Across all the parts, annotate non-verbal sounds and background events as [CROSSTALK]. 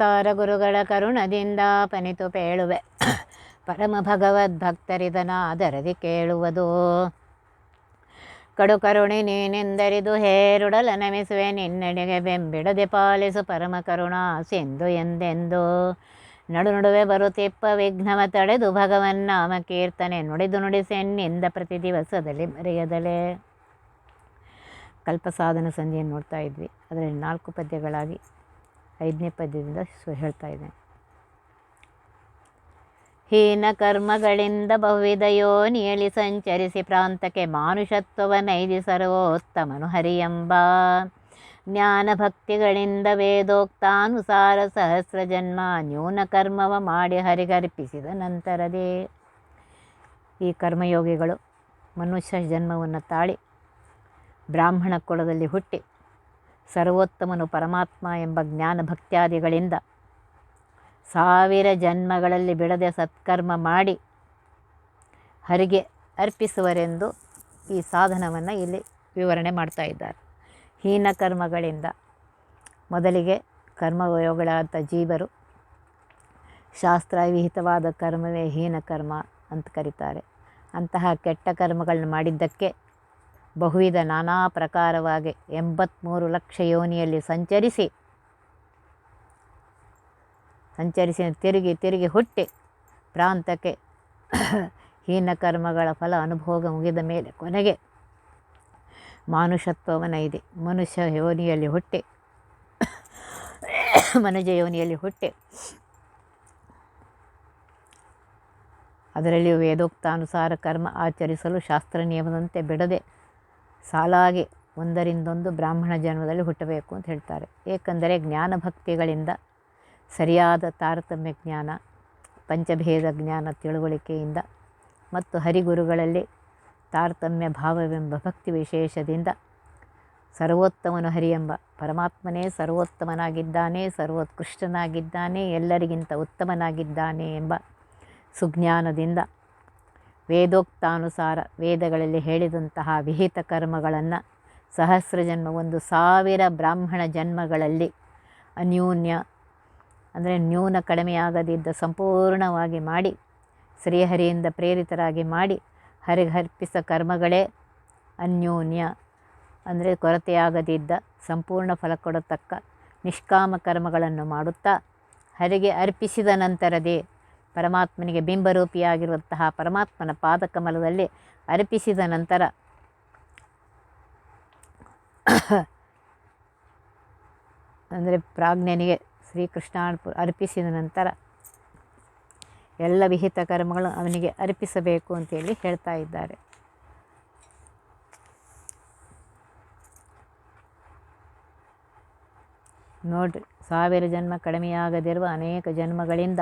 ತಾರ ಗುರುಗಳ ಕರುಣದಿಂದ ಪನಿತು ಪೇಳುವೆ. ಪರಮ ಭಗವದ್ ಭಕ್ತರಿದನ ಅದರದಿ ಕೇಳುವುದು. ಕಡು ಕರುಣೆ ನೀನೆಂದರಿದು ಹೇರುಡಲ ನಮಿಸುವೆ ನಿನ್ನಡೆಗೆ ಬೆಂಬಿಡದೆ ಪಾಲಿಸು ಪರಮ ಕರುಣಾ ಸಿಂಧು ಎಂದೆಂದು. ನಡು ನಡುವೆ ಬರುತ್ತಿಪ್ಪ ವಿಘ್ನವ ತಡೆದು ಭಗವನ್ನಾಮ ಕೀರ್ತನೆ ನುಡಿದು ನುಡಿಸೆನ್ನಿಂದ ಪ್ರತಿ ದಿವಸದಲ್ಲಿ ಮರೆಯದಲೆ ಕಲ್ಪಸಾಧನ ಸಂಧಿಯನ್ನು ನೋಡ್ತಾ ಇದ್ವಿ. ಅದರಲ್ಲಿ ನಾಲ್ಕು ಪದ್ಯಗಳಾಗಿ ಐದನೇ ಪದ್ಯದಿಂದ ಸು, ಹೇಳ್ತಾ ಇದ್ದೇನೆ ಹೀನ ಕರ್ಮಗಳಿಂದ ಬಹುವಿದಯೋ ನೀಳಿ ಸಂಚರಿಸಿ ಪ್ರಾಂತಕ್ಕೆ ಮಾನುಷತ್ವವ ನೈದಿ ಸರ್ವೋತ್ತಮನು ಹರಿಯಂಬ. ಜ್ಞಾನ ಭಕ್ತಿಗಳಿಂದ ವೇದೋಕ್ತಾನುಸಾರ ಸಹಸ್ರ ಜನ್ಮ ನ್ಯೂನ ಕರ್ಮವ ಮಾಡಿ ಹರಿಗರ್ಪಿಸಿದ ನಂತರದೇ ಈ ಕರ್ಮಯೋಗಿಗಳು ಮನುಷ್ಯ ಜನ್ಮವನ್ನು ತಾಳಿ ಬ್ರಾಹ್ಮಣ ಕುಲದಲ್ಲಿ ಹುಟ್ಟಿ ಸರ್ವೋತ್ತಮನು ಪರಮಾತ್ಮ ಎಂಬ ಜ್ಞಾನ ಭಕ್ತ್ಯಾದಿಗಳಿಂದ ಸಾವಿರ ಜನ್ಮಗಳಲ್ಲಿ ಬಿಡದೆ ಸತ್ಕರ್ಮ ಮಾಡಿ ಹರಿಗೆ ಅರ್ಪಿಸುವರೆಂದು ಈ ಸಾಧನವನ್ನು ಇಲ್ಲಿ ವಿವರಣೆ ಮಾಡ್ತಾ ಇದ್ದಾರೆ. ಹೀನ ಕರ್ಮಗಳಿಂದ ಮೊದಲಿಗೆ ಕರ್ಮಯೋಗಳಾದ ಜೀವರು ಶಾಸ್ತ್ರ ವಿಹಿತವಾದ ಕರ್ಮವೇ ಹೀನ ಕರ್ಮ ಅಂತ ಕರೀತಾರೆ. ಅಂತಹ ಕೆಟ್ಟ ಕರ್ಮಗಳನ್ನು ಮಾಡಿದ್ದಕ್ಕೆ ಬಹುವಿಧ ನಾನಾ ಪ್ರಕಾರವಾಗಿ ಎಂಬತ್ತ್ಮೂರು ಲಕ್ಷ ಯೋನಿಯಲ್ಲಿ ಸಂಚರಿಸಿ ಸಂಚರಿಸಿ ತಿರುಗಿ ತಿರುಗಿ ಹುಟ್ಟಿ ಪ್ರಾಂತಕ್ಕೆ ಹೀನ ಕರ್ಮಗಳ ಫಲ ಅನುಭೋಗ ಮುಗಿದ ಮೇಲೆ ಕೊನೆಗೆ ಮಾನುಷತ್ವವನ ಇದೆ. ಮನುಷ್ಯ ಯೋನಿಯಲ್ಲಿ ಹುಟ್ಟಿ, ಮನುಜ ಯೋನಿಯಲ್ಲಿ ಹುಟ್ಟಿ. ಅದರಲ್ಲಿಯೂ ವೇದೋಕ್ತಾನುಸಾರ ಕರ್ಮ ಆಚರಿಸಲು ಶಾಸ್ತ್ರ ನಿಯಮದಂತೆ ಬಿಡದೆ ಸಾಲಾಗಿ ಒಂದರಿಂದೊಂದು ಬ್ರಾಹ್ಮಣ ಜನ್ಮದಲ್ಲಿ ಹುಟ್ಟಬೇಕು ಅಂತ ಹೇಳ್ತಾರೆ. ಏಕೆಂದರೆ ಜ್ಞಾನ ಭಕ್ತಿಗಳಿಂದ ಸರಿಯಾದ ತಾರತಮ್ಯ ಜ್ಞಾನ, ಪಂಚಭೇದ ಜ್ಞಾನ ತಿಳುವಳಿಕೆಯಿಂದ ಮತ್ತು ಹರಿಗುರುಗಳಲ್ಲಿ ತಾರತಮ್ಯ ಭಾವವೆಂಬ ಭಕ್ತಿ ವಿಶೇಷದಿಂದ ಸರ್ವೋತ್ತಮನು ಹರಿಯೆಂಬ ಪರಮಾತ್ಮನೇ ಸರ್ವೋತ್ತಮನಾಗಿದ್ದಾನೆ, ಸರ್ವೋತ್ಕೃಷ್ಟನಾಗಿದ್ದಾನೆ, ಎಲ್ಲರಿಗಿಂತ ಉತ್ತಮನಾಗಿದ್ದಾನೆ ಎಂಬ ಸುಜ್ಞಾನದಿಂದ ವೇದೋಕ್ತಾನುಸಾರ ವೇದಗಳಲ್ಲಿ ಹೇಳಿದಂತಹ ವಿಹಿತ ಕರ್ಮಗಳನ್ನು ಸಹಸ್ರ ಜನ್ಮ, ಒಂದು ಸಾವಿರ ಬ್ರಾಹ್ಮಣ ಜನ್ಮಗಳಲ್ಲಿ ಅನ್ಯೂನ್ಯ, ಅಂದರೆ ನ್ಯೂನ ಕಡಿಮೆಯಾಗದಿದ್ದ ಸಂಪೂರ್ಣವಾಗಿ ಮಾಡಿ, ಶ್ರೀಹರಿಯಿಂದ ಪ್ರೇರಿತರಾಗಿ ಮಾಡಿ ಹರಿಗರ್ಪಿಸ ಕರ್ಮಗಳೇ ಅನ್ಯೂನ್ಯ, ಅಂದರೆ ಕೊರತೆಯಾಗದಿದ್ದ ಸಂಪೂರ್ಣ ಫಲ ಕೊಡತಕ್ಕ ನಿಷ್ಕಾಮ ಕರ್ಮಗಳನ್ನು ಮಾಡುತ್ತಾ ಹರಿಗೆ ಅರ್ಪಿಸಿದ ನಂತರದೇ ಪರಮಾತ್ಮನಿಗೆ ಬಿಂಬರೂಪಿಯಾಗಿರುವಂತಹ ಪರಮಾತ್ಮನ ಪಾದಕಮಲದಲ್ಲಿ ಅರ್ಪಿಸಿದ ನಂತರ ಅಂದರೆ ಪ್ರಾಜ್ಞನಿಗೆ ಶ್ರೀಕೃಷ್ಣ ಅರ್ಪಿಸಿದ ನಂತರ ಎಲ್ಲ ವಿಹಿತ ಕರ್ಮಗಳು ಅವನಿಗೆ ಅರ್ಪಿಸಬೇಕು ಅಂತೇಳಿ ಹೇಳ್ತಾ ಇದ್ದಾರೆ. ನೋಡ್ರಿ ಸಾವಿರ ಜನ್ಮ ಕಡಿಮೆಯಾಗದಿರುವ ಅನೇಕ ಜನ್ಮಗಳಿಂದ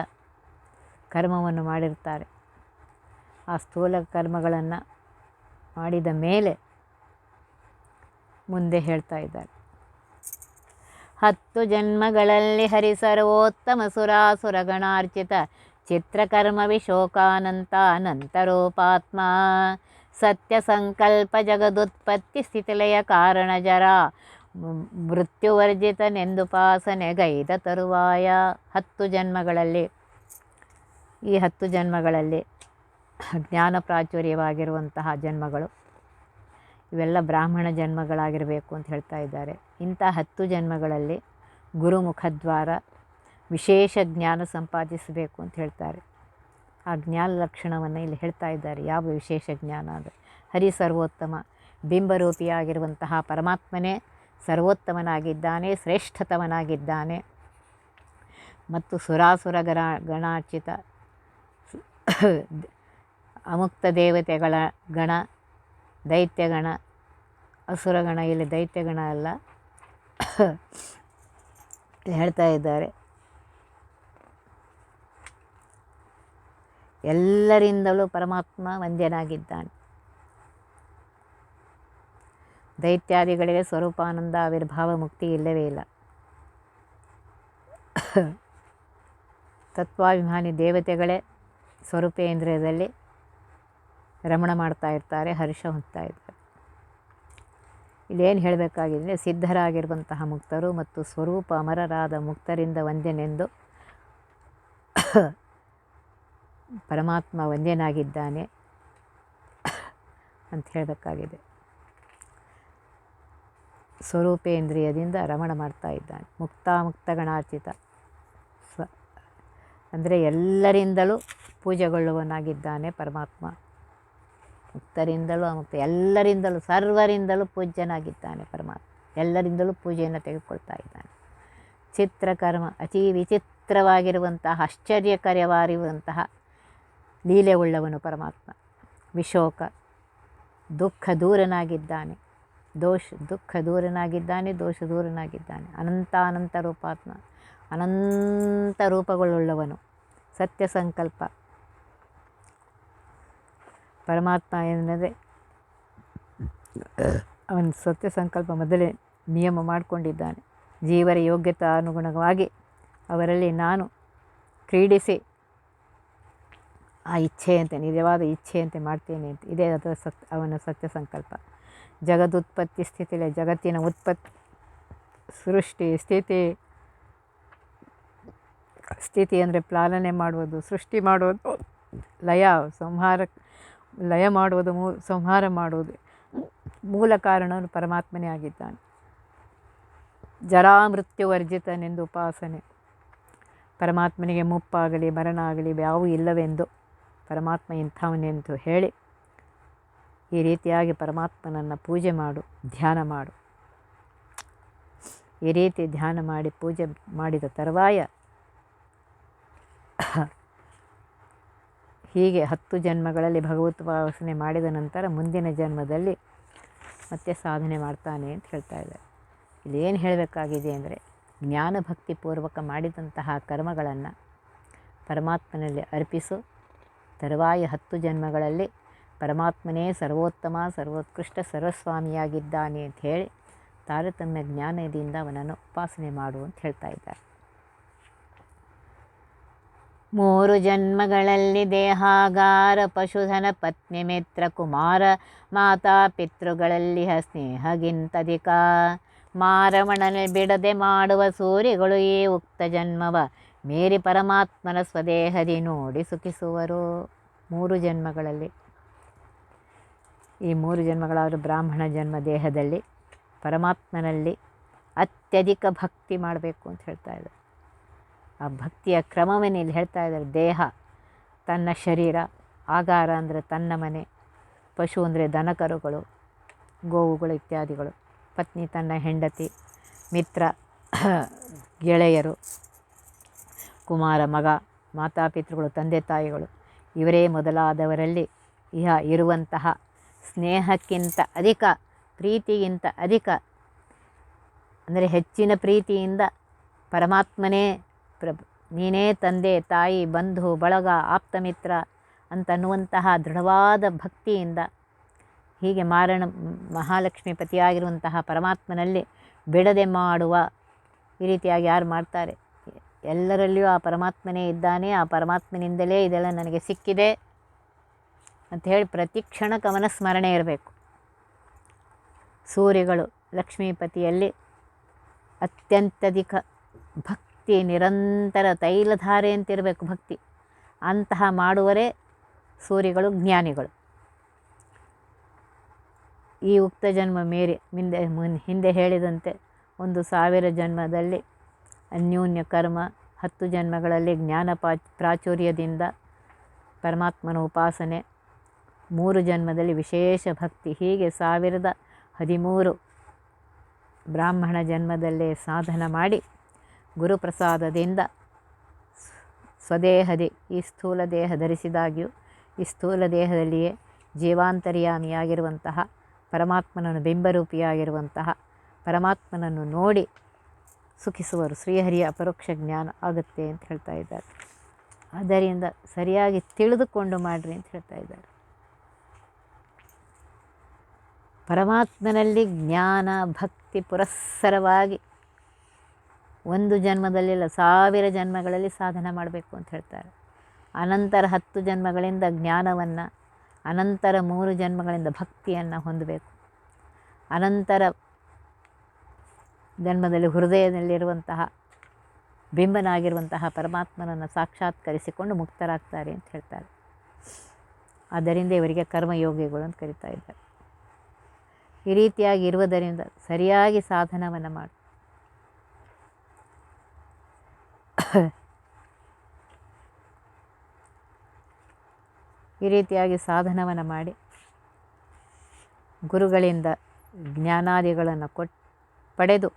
ಕರ್ಮವನ್ನು ಮಾಡಿರ್ತಾರೆ ಆ ಸ್ಥೂಲ ಕರ್ಮಗಳನ್ನು ಮಾಡಿದ ಮೇಲೆ ಮುಂದೆ ಹೇಳ್ತಾ ಇದ್ದಾರೆ. ಹತ್ತು ಜನ್ಮಗಳಲ್ಲಿ ಹರಿಸರ್ವೋತ್ತಮ ಸುರಾಸುರಗಣಾರ್ಚಿತ ಚಿತ್ರಕರ್ಮ ವಿಶೋಕಾನಂತ ಅನಂತರೂಪಾತ್ಮ. ಸತ್ಯ ಸಂಕಲ್ಪ ಜಗದುತ್ಪತ್ತಿ ಸ್ಥಿತಿಲಯ ಕಾರಣ ಜರ. ಮೃತ್ಯುವರ್ಜಿತನೆಂದುಪಾಸನೆಗೈದ ತರುವಾಯ. ಹತ್ತು ಜನ್ಮಗಳಲ್ಲಿ ಈ ಹತ್ತು ಜನ್ಮಗಳಲ್ಲಿ ಜ್ಞಾನ ಪ್ರಾಚುರ್ಯವಾಗಿರುವಂತಹ ಜನ್ಮಗಳು. ಇವೆಲ್ಲ ಬ್ರಾಹ್ಮಣ ಜನ್ಮಗಳಾಗಿರಬೇಕು ಅಂತ ಹೇಳ್ತಾ ಇದ್ದಾರೆ. ಇಂಥ ಹತ್ತು ಜನ್ಮಗಳಲ್ಲಿ ಗುರುಮುಖದ್ವಾರ ವಿಶೇಷ ಜ್ಞಾನ ಸಂಪಾದಿಸಬೇಕು ಅಂತ ಹೇಳ್ತಾರೆ. ಆ ಜ್ಞಾನ ಲಕ್ಷಣವನ್ನು ಇಲ್ಲಿ ಹೇಳ್ತಾ ಇದ್ದಾರೆ. ಯಾವ ವಿಶೇಷ ಜ್ಞಾನ ಅಂದರೆ ಹರಿ ಸರ್ವೋತ್ತಮ, ಬಿಂಬರೂಪಿಯಾಗಿರುವಂತಹ ಪರಮಾತ್ಮನೇ ಸರ್ವೋತ್ತಮನಾಗಿದ್ದಾನೆ ಶ್ರೇಷ್ಠತಮನಾಗಿದ್ದಾನೆ ಮತ್ತು ಸುರಾಸುರ ಗಣ ಗಣಾರ್ಚಿತ [COUGHS] ಅಮುಕ್ತ ದೇವತೆಗಳ ಗಣ, ದೈತ್ಯಗಣ, ಅಸುರಗಣ, ಇಲ್ಲಿ ದೈತ್ಯಗಣ ಅಲ್ಲ. [COUGHS] ಹೇಳ್ತಾ ಇದ್ದಾರೆ. ಎಲ್ಲರಿಂದಲೂ ಪರಮಾತ್ಮ ವಂದ್ಯನಾಗಿದ್ದಾನೆ. ದೈತ್ಯಾದಿಗಳಿಗೆ ಸ್ವರೂಪಾನಂದ ಆವಿರ್ಭಾವ ಮುಕ್ತಿ ಇಲ್ಲವೇ ಇಲ್ಲ. [COUGHS] ತತ್ವಾಭಿಮಾನಿ ದೇವತೆಗಳೇ ಸ್ವರೂಪೇಂದ್ರಿಯದಲ್ಲಿ ರಮಣ ಮಾಡ್ತಾ ಇರ್ತಾರೆ, ಹರ್ಷ ಹೊಂದ್ತಾ ಇರ್ತಾರೆ. ಇಲ್ಲೇನು ಹೇಳಬೇಕಾಗಿದೆ ಸಿದ್ಧರಾಗಿರುವಂತಹ ಮುಕ್ತರು ಮತ್ತು ಸ್ವರೂಪ ಅಮರರಾದ ಮುಕ್ತರಿಂದ ಒಂದೇನೆಂದು ಪರಮಾತ್ಮ ಒಂದೇನಾಗಿದ್ದಾನೆ ಅಂತ ಹೇಳಬೇಕಾಗಿದೆ. ಸ್ವರೂಪೇಂದ್ರಿಯದಿಂದ ರಮಣ ಮಾಡ್ತಾ ಇದ್ದಾನೆ ಮುಕ್ತಾಮುಕ್ತಗಣಾರ್ಚಿತ ಸ್ವ ಅಂದರೆ ಎಲ್ಲರಿಂದಲೂ ಪೂಜೆಗೊಳ್ಳುವನಾಗಿದ್ದಾನೆ ಪರಮಾತ್ಮ. ಮುಕ್ತರಿಂದಲೂ ಮತ್ತು ಎಲ್ಲರಿಂದಲೂ, ಸರ್ವರಿಂದಲೂ ಪೂಜ್ಯನಾಗಿದ್ದಾನೆ ಪರಮಾತ್ಮ. ಎಲ್ಲರಿಂದಲೂ ಪೂಜೆಯನ್ನು ತೆಗೆದುಕೊಳ್ತಾ ಇದ್ದಾನೆ. ಚಿತ್ರಕರ್ಮ, ಅತಿ ವಿಚಿತ್ರವಾಗಿರುವಂತಹ ಆಶ್ಚರ್ಯಕರವಾಗಿರುವಂತಹ ಲೀಲೆಗೊಳ್ಳವನು ಪರಮಾತ್ಮ. ವಿಶೋಕ, ದುಃಖ ದೂರನಾಗಿದ್ದಾನೆ. ದೋಷ, ದುಃಖ ದೂರನಾಗಿದ್ದಾನೆ, ದೋಷ ದೂರನಾಗಿದ್ದಾನೆ. ಅನಂತ ಅನಂತ ರೂಪಾತ್ಮ. ಅನಂತ ರೂಪಗಳುಳ್ಳವನು. ಸತ್ಯ ಸಂಕಲ್ಪ. ಪರಮಾತ್ಮ ಏನಂದರೆ, ಅವನ ಸತ್ಯ ಸಂಕಲ್ಪ ಮೊದಲೇ ನಿಯಮ ಮಾಡಿಕೊಂಡಿದ್ದಾನೆ. ಜೀವರ ಯೋಗ್ಯತಾ ಅನುಗುಣವಾಗಿ ಅವರಲ್ಲಿ ನಾನು ಕ್ರೀಡಿಸಿ ಆ ಇಚ್ಛೆಯಂತೆ, ನಿಜವಾದ ಇಚ್ಛೆಯಂತೆ ಮಾಡ್ತೇನೆ ಅಂತ. ಇದೇ ಅದರ ಸತ್, ಅವನ ಸತ್ಯ ಸಂಕಲ್ಪ. ಜಗದುತ್ಪತ್ತಿ ಸ್ಥಿತಿಲೆ, ಜಗತ್ತಿನ ಉತ್ಪತ್ತಿ ಸೃಷ್ಟಿ ಸ್ಥಿತಿ ಸ್ಥಿತಿ ಅಂದರೆ ಪಾಲನೆ ಮಾಡುವುದು, ಸೃಷ್ಟಿ ಮಾಡುವುದು, ಲಯ, ಸಂಹಾರ, ಲಯ ಮಾಡುವುದು, ಮೂ, ಸಂಹಾರ ಮಾಡುವುದು ಮೂಲ ಕಾರಣನು ಪರಮಾತ್ಮನೇ ಆಗಿದ್ದಾನೆ. ಜರಾಮೃತ್ಯುವರ್ಜಿತನೆಂದು ಉಪಾಸನೆ. ಪರಮಾತ್ಮನಿಗೆ ಮುಪ್ಪಾಗಲಿ ಮರಣ ಆಗಲಿ ಯಾವೂ ಇಲ್ಲವೆಂದು ಪರಮಾತ್ಮ ಇಂಥವನೆಂದು ಹೇಳಿ ಈ ರೀತಿಯಾಗಿ ಪರಮಾತ್ಮನನ್ನು ಪೂಜೆ ಮಾಡು, ಧ್ಯಾನ ಮಾಡು. ಈ ರೀತಿ ಧ್ಯಾನ ಮಾಡಿ ಪೂಜೆ ಮಾಡಿದ ತರುವಾಯ ಹೀಗೆ ಹತ್ತು ಜನ್ಮಗಳಲ್ಲಿ ಭಗವತ್ ವಾಸನೆ ಮಾಡಿದ ನಂತರ ಮುಂದಿನ ಜನ್ಮದಲ್ಲಿ ಮತ್ತೆ ಸಾಧನೆ ಮಾಡ್ತಾನೆ ಅಂತ ಹೇಳ್ತಾ ಇದ್ದಾರೆ. ಏನು ಹೇಳಬೇಕಾಗಿದೆ ಅಂದರೆ ಭಕ್ತಿಪೂರ್ವಕ ಮಾಡಿದಂತಹ ಕರ್ಮಗಳನ್ನು ಪರಮಾತ್ಮನಲ್ಲಿ ಅರ್ಪಿಸು. ತರುವಾಯ ಹತ್ತು ಜನ್ಮಗಳಲ್ಲಿ ಪರಮಾತ್ಮನೇ ಸರ್ವೋತ್ತಮ, ಸರ್ವೋತ್ಕೃಷ್ಟ, ಸರ್ವಸ್ವಾಮಿಯಾಗಿದ್ದಾನೆ ಅಂತ ಹೇಳಿ ತಾರತಮ್ಯ ಜ್ಞಾನದಿಂದ ಅವನನ್ನು ಉಪಾಸನೆ ಮಾಡು ಅಂತ ಹೇಳ್ತಾ ಇದ್ದಾರೆ. ಮೂರು ಜನ್ಮಗಳಲ್ಲಿ ದೇಹಾಗಾರ, ಪಶುಧನ, ಪತ್ನಿ, ಮಿತ್ರ, ಕುಮಾರ, ಮಾತಾ, ಪಿತೃಗಳಲ್ಲಿ ಸ್ನೇಹಗಿಂತಧಿಕ. ಮಾರವಣನೆ ಬಿಡದೆ ಮಾಡುವ ಸೂರಿಗಳು ಈ ಉಕ್ತ ಜನ್ಮವ. ಮೇರಿ ಪರಮಾತ್ಮನ ಸ್ವದೇಹದಿ ನೋಡಿ ಸುಖಿಸುವರು. ಮೂರು ಜನ್ಮಗಳಲ್ಲಿ. ಈ ಮೂರು ಜನ್ಮಗಳಾದರೂ ಬ್ರಾಹ್ಮಣ ಜನ್ಮ ದೇಹದಲ್ಲಿ, ಪರಮಾತ್ಮನಲ್ಲಿ ಅತ್ಯಧಿಕ ಭಕ್ತಿ ಮಾಡಬೇಕು ಅಂತ ಹೇಳ್ತಾ ಇದ್ದಾರೆ. ಆ ಭಕ್ತಿಯ ಕ್ರಮವನ್ನು ಇಲ್ಲಿ ಹೇಳ್ತಾ ಇದ್ದಾರೆ, ದೇಹ, ತನ್ನ ಶರೀರ, ಆಗಾರ ಅಂದರೆ ತನ್ನ ಮನೆ, ಪಶು ಅಂದರೆ ದನಕರುಗಳು, ಗೋವುಗಳು ಇತ್ಯಾದಿಗಳು, ಪತ್ನಿ ತನ್ನ ಹೆಂಡತಿ, ಮಿತ್ರ, ಗೆಳೆಯರು, ಕುಮಾರ, ಮಗ ಮಾತಾಪಿತೃಗಳು ತಂದೆ ತಾಯಿಗಳು, ಇವರೇ ಮೊದಲಾದವರಲ್ಲಿ ಇಹ ಇರುವಂತಹ ಸ್ನೇಹಕ್ಕಿಂತ ಅಧಿಕ, ಪ್ರೀತಿಗಿಂತ ಅಧಿಕ, ಅಂದರೆ ಹೆಚ್ಚಿನ ಪ್ರೀತಿಯಿಂದ ಪರಮಾತ್ಮನೇ ಪ್ರ ನೀನೇ ತಂದೆ, ತಾಯಿ, ಬಂಧು, ಬಳಗ, ಆಪ್ತಮಿತ್ರ ಅಂತನ್ನುವಂತಹ ದೃಢವಾದ ಭಕ್ತಿಯಿಂದ ಹೀಗೆ ಮಾರಣ, ಮಹಾಲಕ್ಷ್ಮಿ ಪತಿಯಾಗಿರುವಂತಹ ಪರಮಾತ್ಮನಲ್ಲಿ ಬಿಡದೆ ಮಾಡುವ ಈ ರೀತಿಯಾಗಿ ಯಾರು ಮಾಡ್ತಾರೆ? ಎಲ್ಲರಲ್ಲಿಯೂ ಆ ಪರಮಾತ್ಮನೇ ಇದ್ದಾನೆ, ಆ ಪರಮಾತ್ಮನಿಂದಲೇ ಇದೆಲ್ಲ ನನಗೆ ಸಿಕ್ಕಿದೆ ಅಂತ ಹೇಳಿ ಪ್ರತಿ ಕ್ಷಣ ಅವನ ಸ್ಮರಣೆ ಇರಬೇಕು. ಸೂರ್ಯಗಳು ಲಕ್ಷ್ಮೀಪತಿಯಲ್ಲಿ ಅತ್ಯಂತಧಿಕ ಭಕ್ತಿ ನಿರಂತರ ತೈಲಧಾರೆ ಅಂತಿರಬೇಕು ಭಕ್ತಿ. ಅಂತಹ ಮಾಡುವರೇ ಸೂರ್ಯಗಳು ಜ್ಞಾನಿಗಳು. ಈ ಉಕ್ತ ಜನ್ಮ ಮೇರಿ ಮುಂದೆ ಮುನ್, ಹಿಂದೆ ಹೇಳಿದಂತೆ ಒಂದು ಸಾವಿರ ಜನ್ಮದಲ್ಲಿ ಅನ್ಯೋನ್ಯ ಕರ್ಮ, ಹತ್ತು ಜನ್ಮಗಳಲ್ಲಿ ಜ್ಞಾನ ಪಾ, ಪ್ರಾಚುರ್ಯದಿಂದ ಪರಮಾತ್ಮನ ಉಪಾಸನೆ, ಮೂರು ಜನ್ಮದಲ್ಲಿ ವಿಶೇಷ ಭಕ್ತಿ. ಹೀಗೆ ಸಾವಿರದ ಹದಿಮೂರು ಬ್ರಾಹ್ಮಣ ಜನ್ಮದಲ್ಲೇ ಸಾಧನ ಮಾಡಿ ಗುರುಪ್ರಸಾದದಿಂದ ಸ್ವದೇಹದೇ ಈ ಸ್ಥೂಲ ದೇಹ ಧರಿಸಿದಾಗ್ಯೂ ಈ ಸ್ಥೂಲ ದೇಹದಲ್ಲಿಯೇ ಜೀವಾಂತರ್ಯಾಮಿಯಾಗಿರುವಂತಹ ಪರಮಾತ್ಮನನ್ನು ಬಿಂಬರೂಪಿಯಾಗಿರುವಂತಹ ಪರಮಾತ್ಮನನ್ನು ನೋಡಿ ಸುಖಿಸುವರು. ಶ್ರೀಹರಿಯ ಅಪರೋಕ್ಷ ಜ್ಞಾನ ಆಗುತ್ತೆ ಅಂತ ಹೇಳ್ತಾ ಇದ್ದಾರೆ. ಆದ್ದರಿಂದ ಸರಿಯಾಗಿ ತಿಳಿದುಕೊಂಡು ಮಾಡಿರಿ ಅಂತ ಹೇಳ್ತಾ ಇದ್ದಾರೆ. ಪರಮಾತ್ಮನಲ್ಲಿ ಜ್ಞಾನ ಭಕ್ತಿ ಪುರಸ್ಸರವಾಗಿ ಒಂದು ಜನ್ಮದಲ್ಲಿಲ್ಲ ಸಾವಿರ ಜನ್ಮಗಳಲ್ಲಿ ಸಾಧನ ಮಾಡಬೇಕು ಅಂತ ಹೇಳ್ತಾರೆ. ಅನಂತರ ಹತ್ತು ಜನ್ಮಗಳಿಂದ ಜ್ಞಾನವನ್ನು, ಅನಂತರ ಮೂರು ಜನ್ಮಗಳಿಂದ ಭಕ್ತಿಯನ್ನು ಹೊಂದಬೇಕು. ಅನಂತರ ಜನ್ಮದಲ್ಲಿ ಹೃದಯದಲ್ಲಿರುವಂತಹ, ಬಿಂಬನಾಗಿರುವಂತಹ ಪರಮಾತ್ಮನನ್ನು ಸಾಕ್ಷಾತ್ಕರಿಸಿಕೊಂಡು ಮುಕ್ತರಾಗ್ತಾರೆ ಅಂತ ಹೇಳ್ತಾರೆ. ಆದ್ದರಿಂದ ಇವರಿಗೆ ಕರ್ಮಯೋಗಿಗಳು ಅಂತ ಕರಿತಾ ಇದ್ದಾರೆ. ಈ ರೀತಿಯಾಗಿ ಇರುವುದರಿಂದ ಸರಿಯಾಗಿ ಸಾಧನವನ್ನು ಮಾಡಿ [LAUGHS] ಈ ರೀತಿಯಾಗಿ ಸಾಧನವನ್ನು ಮಾಡಿ ಗುರುಗಳಿಂದ ಜ್ಞಾನಾದಿಗಳನ್ನು ಕೊಟ್, ಪಡೆದು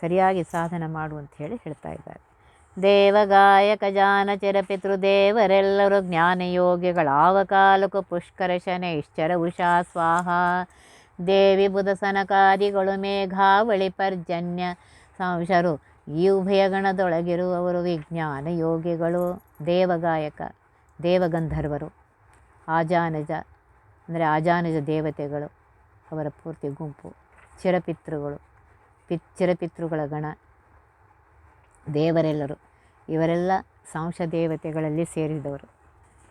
ಸರಿಯಾಗಿ ಸಾಧನ ಮಾಡು ಅಂತ ಹೇಳಿ ಹೇಳ್ತಾ ಇದ್ದಾರೆ. ದೇವಗಾಯಕ ಜಾನಚರ ಪಿತೃದೇವರೆಲ್ಲರೂ ಜ್ಞಾನಯೋಗಿಗಳಾವ ಕಾಲಕ್ಕೂ ಪುಷ್ಕರ ಶನೈಶ್ಚರ ಉಷಾ ಸ್ವಾಹ. ದೇವಿ ಬುಧ ಸನಕಾದಿಗಳು ಮೇಘಾವಳಿ ಪರ್ಜನ್ಯ ಸಂಶರು ಈ ಉಭಯ ಗಣದೊಳಗಿರುವವರು ವಿಜ್ಞಾನ ಯೋಗಿಗಳು, ದೇವಗಾಯಕ, ದೇವಗಂಧರ್ವರು, ಆಜಾನಜ, ಅಂದರೆ ಆಜಾನಜ ದೇವತೆಗಳು, ಅವರ ಪೂರ್ತಿ ಗುಂಪು, ಚಿರಪಿತೃಗಳು ಪಿ ಚಿರಪಿತೃಗಳ ಗಣ, ದೇವರೆಲ್ಲರು. ಇವರೆಲ್ಲ ಸಾಂಶ ದೇವತೆಗಳಲ್ಲಿ ಸೇರಿದವರು.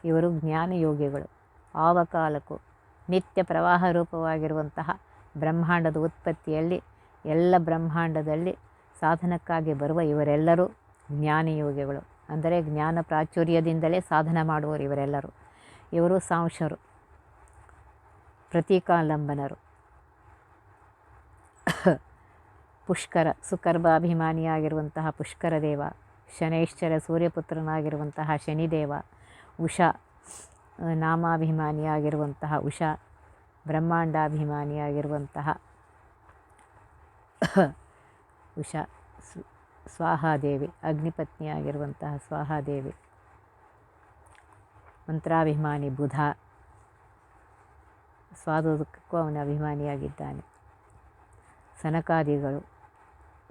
ಇವರು ಜ್ಞಾನ ಯೋಗಿಗಳು. ಕಾಲಕ್ಕೂ ನಿತ್ಯ ಪ್ರವಾಹ ರೂಪವಾಗಿರುವಂತಹ ಬ್ರಹ್ಮಾಂಡದ ಉತ್ಪತ್ತಿಯಲ್ಲಿ, ಎಲ್ಲ ಬ್ರಹ್ಮಾಂಡದಲ್ಲಿ ಸಾಧನಕ್ಕಾಗಿ ಬರುವ ಇವರೆಲ್ಲರೂ ಜ್ಞಾನಯೋಗಿಗಳು. ಅಂದರೆ ಜ್ಞಾನ ಪ್ರಾಚುರ್ಯದಿಂದಲೇ ಸಾಧನ ಮಾಡುವರು ಇವರೆಲ್ಲರೂ. ಇವರು ಸಾಂಶರು, ಪ್ರತೀಕಾಲಂಬನರು. ಪುಷ್ಕರ ಸುಕರ್ಭಾಭಿಮಾನಿಯಾಗಿರುವಂತಹ ಪುಷ್ಕರ ದೇವ, ಶನೈಶ್ಚರ ಸೂರ್ಯಪುತ್ರನಾಗಿರುವಂತಹ ಶನಿದೇವ, ಉಷಾ, ನಾಮಾಭಿಮಾನಿಯಾಗಿರುವಂತಹ ಉಷಾ, ಬ್ರಹ್ಮಾಂಡಾಭಿಮಾನಿಯಾಗಿರುವಂತಹ ಉಷಾ ಸ್ವಾಹಾದೇವಿ, ಅಗ್ನಿಪತ್ನಿಯಾಗಿರುವಂತಹ ಸ್ವಾಹಾದೇವಿ. ಮಂತ್ರಾಭಿಮಾನಿ ಬುಧ. ಸ್ವಾದೋದಕ್ಕೂ ಅವನ ಅಭಿಮಾನಿಯಾಗಿದ್ದಾನೆ. ಸನಕಾದಿಗಳು,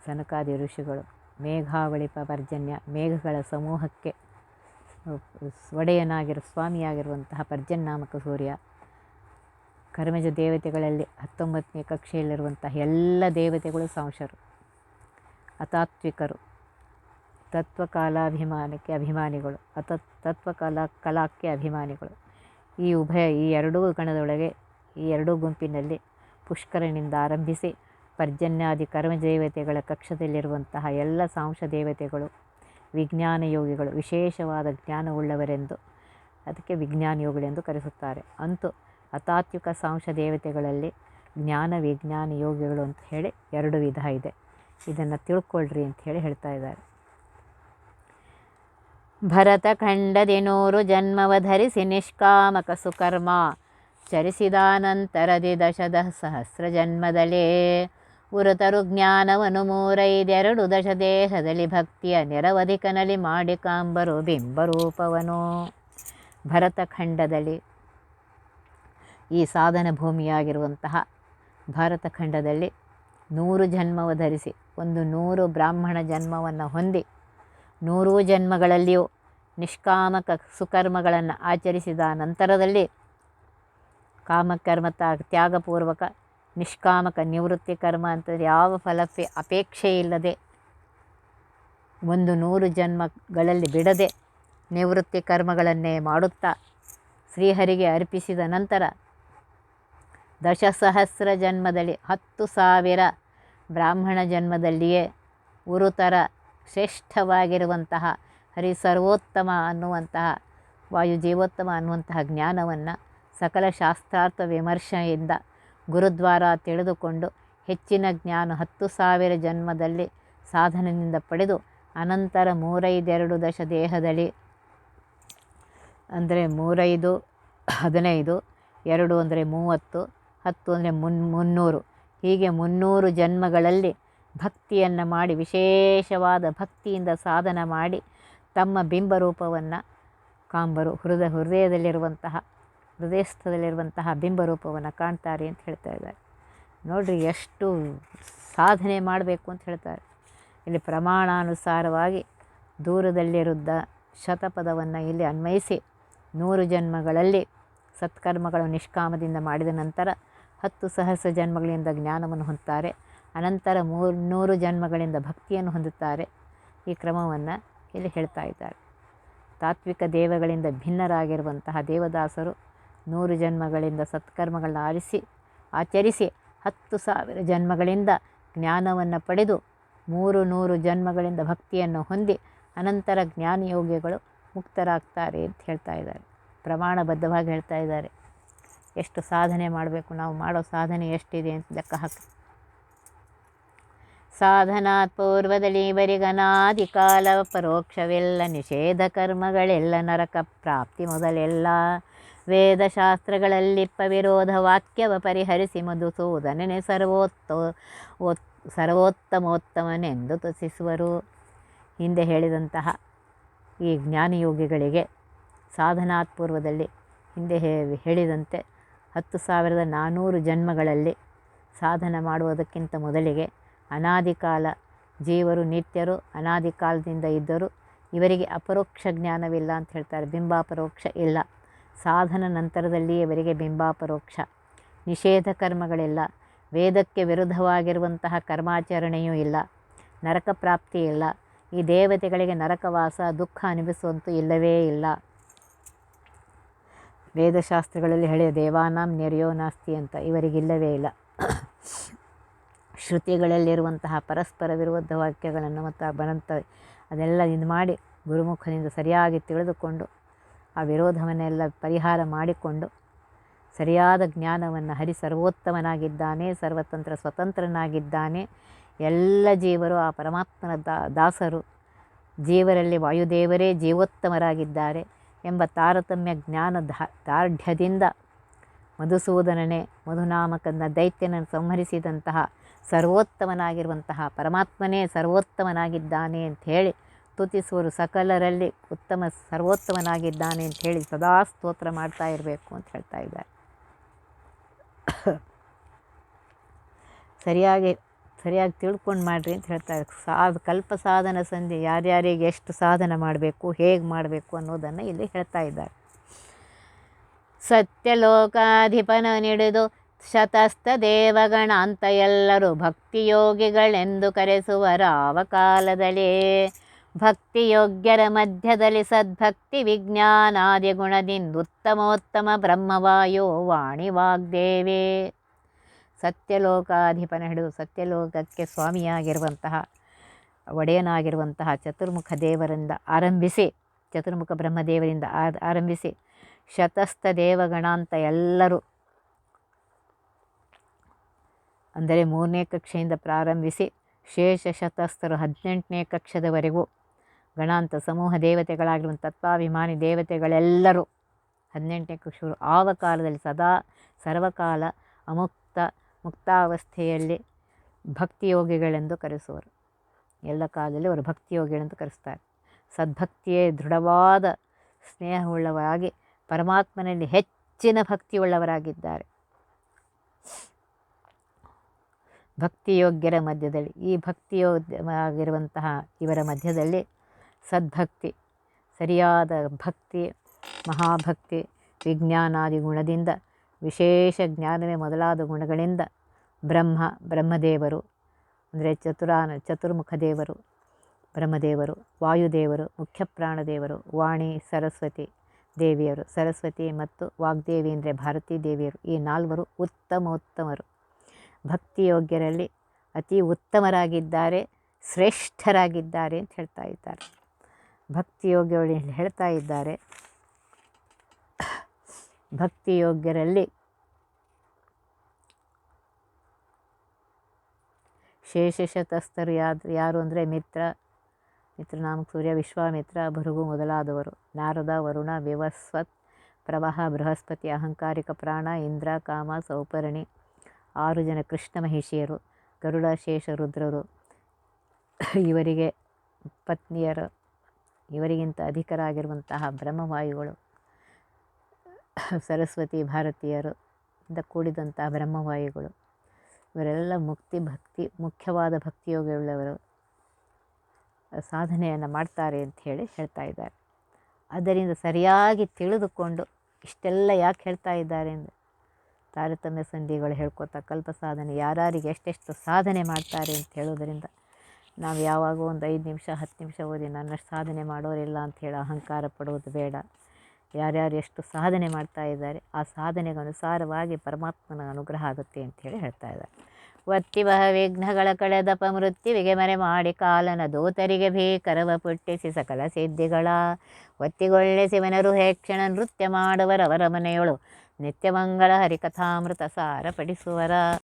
ಸನಕಾದಿ ಋಷಿಗಳು, ಮೇಘಾವಳಿ ಪರ್ಜನ್ಯ, ಮೇಘಗಳ ಸಮೂಹಕ್ಕೆ ಒಡೆಯನಾಗಿರೋ, ಸ್ವಾಮಿಯಾಗಿರುವಂತಹ ಪರ್ಜನ್ಯಾಮಕ ಸೂರ್ಯ. ಕರ್ಮಜ ದೇವತೆಗಳಲ್ಲಿ ಹತ್ತೊಂಬತ್ತನೇ ಕಕ್ಷೆಯಲ್ಲಿರುವಂತಹ ಎಲ್ಲ ದೇವತೆಗಳು ಸಂಶರು. ಅತಾತ್ವಿಕರು. ತತ್ವಕಾಲಾಭಿಮಾನಕ್ಕೆ ಅಭಿಮಾನಿಗಳು. ಅತ, ತತ್ವಕಲಾ, ಕಲಾಕ್ಕೆ ಅಭಿಮಾನಿಗಳು. ಈ ಉಭಯ ಈ ಎರಡೂ ಗಣದೊಳಗೆ, ಈ ಎರಡೂ ಗುಂಪಿನಲ್ಲಿ ಪುಷ್ಕರನಿಂದ ಆರಂಭಿಸಿ ಪರ್ಜನ್ಯಾದಿ ಕರ್ಮದೇವತೆಗಳ ಕಕ್ಷದಲ್ಲಿರುವಂತಹ ಎಲ್ಲ ಸಾಂಶ ದೇವತೆಗಳು, ವಿಜ್ಞಾನ ಯೋಗಿಗಳು, ವಿಶೇಷವಾದ ಜ್ಞಾನವುಳ್ಳವರೆಂದು, ಅದಕ್ಕೆ ವಿಜ್ಞಾನ ಯೋಗಿಗಳೆಂದು ಕರೆಸುತ್ತಾರೆ. ಅಂತೂ ಅತಾತ್ವಿಕ ಸಾಂಶ ದೇವತೆಗಳಲ್ಲಿ ಜ್ಞಾನ, ವಿಜ್ಞಾನ ಯೋಗಿಗಳು ಅಂತ ಹೇಳಿ ಎರಡು ವಿಧ ಇದೆ. ಇದನ್ನು ತಿಳ್ಕೊಳ್ರಿ ಅಂತ ಹೇಳಿ ಹೇಳ್ತಾ ಇದ್ದಾರೆ. ಭರತ ಖಂಡದಿ ನೂರು ಜನ್ಮವ ಧರಿಸಿ ನಿಷ್ಕಾಮಕ ಸುಕರ್ಮ ಚರಿಸಿದಾನಂತರದಿ ದಶದ ಸಹಸ್ರ ಜನ್ಮದಲೇ ಉರುತರು ಜ್ಞಾನವನು ಮೂರೈದೆರಡು ದಶ ದೇಹದಲ್ಲಿ ಭಕ್ತಿಯ ನೆರವಧಿಕನಲ್ಲಿ ಮಾಡಿ ಕಾಂಬರು ಬಿಂಬರೂಪವನು. ಭರತಖಂಡದಲ್ಲಿ ಈ ಸಾಧನ ಭೂಮಿಯಾಗಿರುವಂತಹ ಭಾರತ ಖಂಡದಲ್ಲಿ ನೂರು ಜನ್ಮವ ಧರಿಸಿ ಒಂದು ನೂರು ಬ್ರಾಹ್ಮಣ ಜನ್ಮವನ್ನು ಹೊಂದಿ ನೂರು ಜನ್ಮಗಳಲ್ಲಿಯೂ ನಿಷ್ಕಾಮಕ ಸುಕರ್ಮಗಳನ್ನು ಆಚರಿಸಿದ ನಂತರದಲ್ಲಿ ಕಾಮಕರ್ಮ ತ್ಯಾಗಪೂರ್ವಕ ನಿಷ್ಕಾಮಕ ನಿವೃತ್ತಿ ಕರ್ಮ ಅಂತಂದರೆ ಯಾವ ಫಲಕ್ಕೆ ಅಪೇಕ್ಷೆ ಇಲ್ಲದೆ ಒಂದು ನೂರು ಜನ್ಮಗಳಲ್ಲಿ ಬಿಡದೆ ನಿವೃತ್ತಿ ಕರ್ಮಗಳನ್ನೇ ಮಾಡುತ್ತಾ ಶ್ರೀಹರಿಗೆ ಅರ್ಪಿಸಿದ ನಂತರ ದಶಸಹಸ್ರ ಜನ್ಮದಲ್ಲಿ ಹತ್ತು ಸಾವಿರ ಬ್ರಾಹ್ಮಣ ಜನ್ಮದಲ್ಲಿಯೇ ಉರುತರ ಶ್ರೇಷ್ಠವಾಗಿರುವಂತಹ ಹರಿ ಸರ್ವೋತ್ತಮ ಅನ್ನುವಂತಹ ವಾಯು ಜೀವೋತ್ತಮ ಅನ್ನುವಂತಹ ಜ್ಞಾನವನ್ನು ಸಕಲ ಶಾಸ್ತ್ರಾರ್ಥ ವಿಮರ್ಶೆಯಿಂದ ಗುರುದ್ವಾರ ತಿಳಿದುಕೊಂಡು ಹೆಚ್ಚಿನ ಜ್ಞಾನ ಹತ್ತು ಸಾವಿರ ಜನ್ಮದಲ್ಲಿ ಸಾಧನೆಯಿಂದ ಪಡೆದು ಅನಂತರ ಮೂರೈದೆರಡು ದಶ ದೇಹದಲ್ಲಿ ಅಂದರೆ ಮೂರೈದು ಹದಿನೈದು, ಎರಡು ಅಂದರೆ ಮೂವತ್ತು, ಹತ್ತು ಅಂದರೆ ಮುನ್ ಮುನ್ನೂರು ಹೀಗೆ ಮುನ್ನೂರು ಜನ್ಮಗಳಲ್ಲಿ ಭಕ್ತಿಯನ್ನು ಮಾಡಿ, ವಿಶೇಷವಾದ ಭಕ್ತಿಯಿಂದ ಸಾಧನ ಮಾಡಿ ತಮ್ಮ ಬಿಂಬರೂಪವನ್ನು ಕಾಂಬರು ಹೃದಯ ಹೃದಯದಲ್ಲಿರುವಂತಹ, ಹೃದಯಸ್ಥದಲ್ಲಿರುವಂತಹ ಬಿಂಬರೂಪವನ್ನು ಕಾಣ್ತಾರೆ ಅಂತ ಹೇಳ್ತಾ ಇದ್ದಾರೆ. ನೋಡಿರಿ ಎಷ್ಟು ಸಾಧನೆ ಮಾಡಬೇಕು ಅಂತ ಹೇಳ್ತಾರೆ. ಇಲ್ಲಿ ಪ್ರಮಾಣಾನುಸಾರವಾಗಿ ದೂರದಲ್ಲಿರುದ್ದ ಶತಪದವನ್ನು ಇಲ್ಲಿ ಅನ್ವಯಿಸಿ ನೂರು ಜನ್ಮಗಳಲ್ಲಿ ಸತ್ಕರ್ಮಗಳು ನಿಷ್ಕಾಮದಿಂದ ಮಾಡಿದ ನಂತರ ಹತ್ತು ಸಹಸ್ರ ಜನ್ಮಗಳಿಂದ ಜ್ಞಾನವನ್ನು ಹೊಂದುತ್ತಾರೆ. ಅನಂತರ ಮೂನ್ನೂರು ಜನ್ಮಗಳಿಂದ ಭಕ್ತಿಯನ್ನು ಹೊಂದುತ್ತಾರೆ. ಈ ಕ್ರಮವನ್ನು ಇಲ್ಲಿ ಹೇಳ್ತಾ ಇದ್ದಾರೆ. ತಾತ್ವಿಕ ದೇವಗಳಿಂದ ಭಿನ್ನರಾಗಿರುವಂತಹ ದೇವದಾಸರು ನೂರು ಜನ್ಮಗಳಿಂದ ಸತ್ಕರ್ಮಗಳನ್ನ ಆರಿಸಿ, ಆಚರಿಸಿ ಹತ್ತು ಸಾವಿರ ಜನ್ಮಗಳಿಂದ ಜ್ಞಾನವನ್ನು ಪಡೆದು ಮೂರು, ನೂರು ಜನ್ಮಗಳಿಂದ ಭಕ್ತಿಯನ್ನು ಹೊಂದಿ ಅನಂತರ ಜ್ಞಾನಯೋಗಿಗಳು ಮುಕ್ತರಾಗ್ತಾರೆ ಅಂತ ಹೇಳ್ತಾ ಇದ್ದಾರೆ. ಪ್ರಮಾಣಬದ್ಧವಾಗಿ ಹೇಳ್ತಾ ಇದ್ದಾರೆ. ಎಷ್ಟು ಸಾಧನೆ ಮಾಡಬೇಕು, ನಾವು ಮಾಡೋ ಸಾಧನೆ ಎಷ್ಟಿದೆ ಅಂತ ಲೆಕ್ಕ ಹಾಕಿ. ಸಾಧನಾತ್ ಪೂರ್ವದಲ್ಲಿ ಬರಿಗನಾದಿ ಕಾಲ, ಪರೋಕ್ಷವೆಲ್ಲ ನಿಷೇಧ ಕರ್ಮಗಳೆಲ್ಲ ನರಕ ಪ್ರಾಪ್ತಿ ಮೊದಲೆಲ್ಲ. ವೇದಶಾಸ್ತ್ರಗಳಲ್ಲಿಪ್ಪ ವಿರೋಧ ವಾಕ್ಯವ ಪರಿಹರಿಸಿ ಮಧುಸೂದನನೆ ಸರ್ವೋತ್ತ ಓತ್ ಸರ್ವೋತ್ತಮೋತ್ತಮನೆಂದು ತುಸಿಸುವರು. ಹಿಂದೆ ಹೇಳಿದಂತಹ ಈ ಜ್ಞಾನಯೋಗಿಗಳಿಗೆ ಸಾಧನಾತ್ ಪೂರ್ವದಲ್ಲಿ ಹಿಂದೆ ಹೇಳಿದಂತೆ ಹತ್ತು ಸಾವಿರದ ನಾನ್ನೂರು ಜನ್ಮಗಳಲ್ಲಿ ಸಾಧನ ಮಾಡುವುದಕ್ಕಿಂತ ಮೊದಲಿಗೆ ಅನಾದಿ ಕಾಲ ಜೀವರು, ನಿತ್ಯರು ಅನಾದಿ ಕಾಲದಿಂದ ಇದ್ದರು. ಇವರಿಗೆ ಅಪರೋಕ್ಷ ಜ್ಞಾನವಿಲ್ಲ ಅಂತ ಹೇಳ್ತಾರೆ. ಬಿಂಬಾಪರೋಕ್ಷ ಇಲ್ಲ. ಸಾಧನ ನಂತರದಲ್ಲಿ ಇವರಿಗೆ ಬಿಂಬಾಪರೋಕ್ಷ. ನಿಷೇಧ ಕರ್ಮಗಳಿಲ್ಲ. ವೇದಕ್ಕೆ ವಿರುದ್ಧವಾಗಿರುವಂತಹ ಕರ್ಮಾಚರಣೆಯೂ ಇಲ್ಲ. ನರಕ ಪ್ರಾಪ್ತಿ ಇಲ್ಲ. ಈ ದೇವತೆಗಳಿಗೆ ನರಕವಾಸ, ದುಃಖ ಅನುಭವಿಸುವಂತೂ ಇಲ್ಲವೇ ಇಲ್ಲ. ವೇದಶಾಸ್ತ್ರಗಳಲ್ಲಿ ಹೇಳಿದ ದೇವಾನಾಂ ನೆರೆಯೋ ನಾಸ್ತಿ ಅಂತ ಇವರಿಗಿಲ್ಲವೇ ಇಲ್ಲ. ಶ್ರುತಿಗಳಲ್ಲಿರುವಂತಹ ಪರಸ್ಪರ ವಿರುದ್ಧ ವಾಕ್ಯಗಳನ್ನು ಮತ್ತು ಬರಂತ ಅದೆಲ್ಲ ಇದು ಮಾಡಿ ಗುರುಮುಖದಿಂದ ಸರಿಯಾಗಿ ತಿಳಿದುಕೊಂಡು ಆ ವಿರೋಧವನ್ನೆಲ್ಲ ಪರಿಹಾರ ಮಾಡಿಕೊಂಡು ಸರಿಯಾದ ಜ್ಞಾನವನ್ನು ಹರಿ ಸರ್ವೋತ್ತಮನಾಗಿದ್ದಾನೆ, ಸರ್ವತಂತ್ರ ಸ್ವತಂತ್ರನಾಗಿದ್ದಾನೆ, ಎಲ್ಲ ಜೀವರು ಆ ಪರಮಾತ್ಮನ ದಾಸರು, ಜೀವರಲ್ಲಿ ವಾಯುದೇವರೇ ಜೀವೋತ್ತಮರಾಗಿದ್ದಾರೆ. ಎಂಬ ತಾರತಮ್ಯ ಜ್ಞಾನ ದಾರ್ಢ್ಯದಿಂದ ಮಧುಸೂದನನೇ ಮಧುನಾಮಕನ ದೈತ್ಯನನ್ನು ಸಂಹರಿಸಿದಂತಹ ಸರ್ವೋತ್ತಮನಾಗಿರುವಂತಹ ಪರಮಾತ್ಮನೇ ಸರ್ವೋತ್ತಮನಾಗಿದ್ದಾನೆ ಅಂತ ಹೇಳಿ ಸ್ತುತಿಸುವರು ಸಕಲರಲ್ಲಿ ಉತ್ತಮ ಸರ್ವೋತ್ತಮನಾಗಿದ್ದಾನೆ ಅಂತ ಹೇಳಿ ಸದಾ ಸ್ತೋತ್ರ ಮಾಡ್ತಾ ಇರಬೇಕು ಅಂತ ಹೇಳ್ತಾ ಇದ್ದಾರೆ. [COUGHS] ಸರಿಯಾಗಿ ಸರಿಯಾಗಿ ತಿಳ್ಕೊಂಡು ಮಾಡಿರಿ ಅಂತ ಹೇಳ್ತಾರೆ ಸಾಧ ಕಲ್ಪ ಸಾಧನ ಸಂಧಿ ಯಾರ್ಯಾರಿಗೆ ಎಷ್ಟು ಸಾಧನ ಮಾಡಬೇಕು, ಹೇಗೆ ಮಾಡಬೇಕು ಅನ್ನೋದನ್ನು ಇಲ್ಲಿ ಹೇಳ್ತಾ ಇದ್ದಾರೆ. ಸತ್ಯಲೋಕಾಧಿಪನ ನಿಡಿದು ಶತಸ್ಥ ದೇವಗಣ ಅಂತ ಎಲ್ಲರೂ ಭಕ್ತಿಯೋಗಿಗಳೆಂದು ಕಾಲದಲ್ಲಿ ಭಕ್ತಿಯೋಗ್ಯರ ಮಧ್ಯದಲ್ಲಿ ಸದ್ಭಕ್ತಿ ವಿಜ್ಞಾನಾದಿ ಗುಣದಿಂದ ಉತ್ತಮೋತ್ತಮ ಬ್ರಹ್ಮವಾಯೋ ವಾಣಿ ವಾಗ್ದೇವಿ ಸತ್ಯಲೋಕಾಧಿಪನ ಹಿಡಿದು ಸತ್ಯಲೋಕಕ್ಕೆ ಸ್ವಾಮಿಯಾಗಿರುವಂತಹ, ಒಡೆಯನಾಗಿರುವಂತಹ ಚತುರ್ಮುಖ ದೇವರಿಂದ ಆರಂಭಿಸಿ, ಚತುರ್ಮುಖ ಬ್ರಹ್ಮದೇವರಿಂದ ಆರಂಭಿಸಿ, ಶತಸ್ಥ ದೇವಗಣಾಂತ ಎಲ್ಲರೂ ಅಂದರೆ ಮೂರನೇ ಕಕ್ಷೆಯಿಂದ ಪ್ರಾರಂಭಿಸಿ, ಶೇಷ ಶತಸ್ಥರು ಹದಿನೆಂಟನೇ ಕಕ್ಷದವರೆಗೂ ಗಣಾಂತ ಸಮೂಹ ದೇವತೆಗಳಾಗಿರುವಂಥ ತತ್ವಾಭಿಮಾನಿ ದೇವತೆಗಳೆಲ್ಲರೂ ಹದಿನೆಂಟನೇ ಕಕ್ಷರು ಆವ ಕಾಲದಲ್ಲಿ ಸದಾ ಸರ್ವಕಾಲ ಅಮುಕ್ತ ಮುಕ್ತಾವಸ್ಥೆಯಲ್ಲಿ ಭಕ್ತಿಯೋಗಿಗಳೆಂದು ಕರೆಸುವರು ಎಲ್ಲ ಕಾಲದಲ್ಲಿ ಅವರು ಭಕ್ತಿಯೋಗಿಗಳೆಂದು ಕರೆಸ್ತಾರೆ. ಸದ್ಭಕ್ತಿಯೇ ದೃಢವಾದ ಸ್ನೇಹವುಳ್ಳವರಾಗಿ ಪರಮಾತ್ಮನಲ್ಲಿ ಹೆಚ್ಚಿನ ಭಕ್ತಿಯುಳ್ಳವರಾಗಿದ್ದಾರೆ. ಭಕ್ತಿಯೋಗ್ಯರ ಮಧ್ಯದಲ್ಲಿ, ಈ ಭಕ್ತಿಯೋಗ್ಯವಾಗಿರುವಂತಹ ಇವರ ಮಧ್ಯದಲ್ಲಿ ಸದ್ಭಕ್ತಿ, ಸರಿಯಾದ ಭಕ್ತಿ, ಮಹಾಭಕ್ತಿ ವಿಜ್ಞಾನಾದಿ ಗುಣದಿಂದ ವಿಶೇಷ ಜ್ಞಾನವೇ ಮೊದಲಾದ ಗುಣಗಳಿಂದ ಬ್ರಹ್ಮ, ಬ್ರಹ್ಮದೇವರು, ಅಂದರೆ ಚತುರಾನ ಚತುರ್ಮುಖ ದೇವರು, ಬ್ರಹ್ಮದೇವರು, ವಾಯುದೇವರು, ಮುಖ್ಯ ಪ್ರಾಣದೇವರು, ವಾಣಿ, ಸರಸ್ವತಿ ದೇವಿಯರು, ಸರಸ್ವತಿ ಮತ್ತು ವಾಗ್ದೇವಿ ಅಂದರೆ ಭಾರತೀ ದೇವಿಯರು, ಈ ನಾಲ್ವರು ಉತ್ತಮೋತ್ತಮರು. ಭಕ್ತಿಯೋಗ್ಯರಲ್ಲಿ ಅತಿ ಉತ್ತಮರಾಗಿದ್ದಾರೆ, ಶ್ರೇಷ್ಠರಾಗಿದ್ದಾರೆ ಅಂತ ಹೇಳ್ತಾ ಇದ್ದಾರೆ. ಭಕ್ತಿಯೋಗ್ಯಗಳು ಹೇಳ್ತಾ ಇದ್ದಾರೆ ಭಕ್ತಿಯೋಗ್ಯರಲ್ಲಿ. ಶೇಷಶತಸ್ಥರು ಯಾರು ಯಾರು ಅಂದರೆ ಮಿತ್ರ, ಮಿತ್ರನಾಮ ಸೂರ್ಯ, ವಿಶ್ವಾಮಿತ್ರ, ಭೃಗು ಮೊದಲಾದವರು. ನಾರದ, ವರುಣ ವಿವಸ್ವತ್ ಪ್ರವಾಹ, ಬೃಹಸ್ಪತಿ, ಅಹಂಕಾರಿಕ ಪ್ರಾಣ, ಇಂದ್ರ, ಕಾಮ, ಸೌಪರ್ಣಿ, ಆರು ಜನ ಕೃಷ್ಣ ಮಹಿಷಿಯರು ಗರುಡ, ಶೇಷ, ರುದ್ರರು. ಇವರಿಗೆ ಪತ್ನಿಯರು, ಇವರಿಗಿಂತ ಅಧಿಕರಾಗಿರುವಂತಹ ಬ್ರಹ್ಮವಾಯುಗಳು. [COUGHS] ಸರಸ್ವತಿ ಭಾರತೀಯರು ಇಂದ ಕೂಡಿದಂಥ ಬ್ರಹ್ಮವಾಯುಗಳು. ಇವರೆಲ್ಲ ಮುಕ್ತಿ, ಭಕ್ತಿ, ಮುಖ್ಯವಾದ ಭಕ್ತಿಯೋಗವುಳ್ಳವರು. ಸಾಧನೆಯನ್ನು ಮಾಡ್ತಾರೆ ಅಂತ ಹೇಳಿ ಹೇಳ್ತಾ ಇದ್ದಾರೆ. ಅದರಿಂದ ಸರಿಯಾಗಿ ತಿಳಿದುಕೊಂಡು ಇಷ್ಟೆಲ್ಲ ಯಾಕೆ ಹೇಳ್ತಾ ಇದ್ದಾರೆ ಅಂದರೆ, ತಾರತಮ್ಯ ಸಂಧಿಗಳು ಹೇಳ್ಕೊತಾ ಕಲ್ಪ ಸಾಧನೆ ಯಾರ್ಯಾರಿಗೆ ಎಷ್ಟೆಷ್ಟು ಸಾಧನೆ ಮಾಡ್ತಾರೆ ಅಂತ ಹೇಳೋದರಿಂದ ನಾವು ಯಾವಾಗ ಒಂದು ಐದು ನಿಮಿಷ, ಹತ್ತು ನಿಮಿಷ ಓದಿ ನನ್ನಷ್ಟು ಸಾಧನೆ ಮಾಡೋರಿಲ್ಲ ಅಂತ ಹೇಳಿ ಅಹಂಕಾರ ಪಡುವುದು ಬೇಡ. ಯಾರ್ಯಾರು ಎಷ್ಟು ಸಾಧನೆ ಮಾಡ್ತಾ ಇದ್ದಾರೆ, ಆ ಸಾಧನೆಗೆ ಅನುಸಾರವಾಗಿ ಪರಮಾತ್ಮನ ಅನುಗ್ರಹ ಆಗುತ್ತೆ ಅಂತೇಳಿ ಹೇಳ್ತಾ ಇದ್ದಾರೆ. ವತ್ತಿವಹ ವಿಘ್ನಗಳ ಕಳೆದಪ ಮೃತ್ಯುವಿಗೆ ಮರೆ ಮಾಡಿ ಕಾಲನ ದೋತರಿಗೆ ಭೀಕರವ ಪುಟ್ಟಿಸಿ ಸಕಲ ಸಿದ್ಧಿಗಳ. ಒತ್ತಿಗೊಳ್ಳೆ ಶಿವನರು ಹೇಕ್ಷಣ ನೃತ್ಯ ಮಾಡುವರವರ ಮನೆಯೊಳು ನಿತ್ಯಮಂಗಳ ಹರಿಕಥಾಮೃತ ಸಾರ ಪಡಿಸುವರ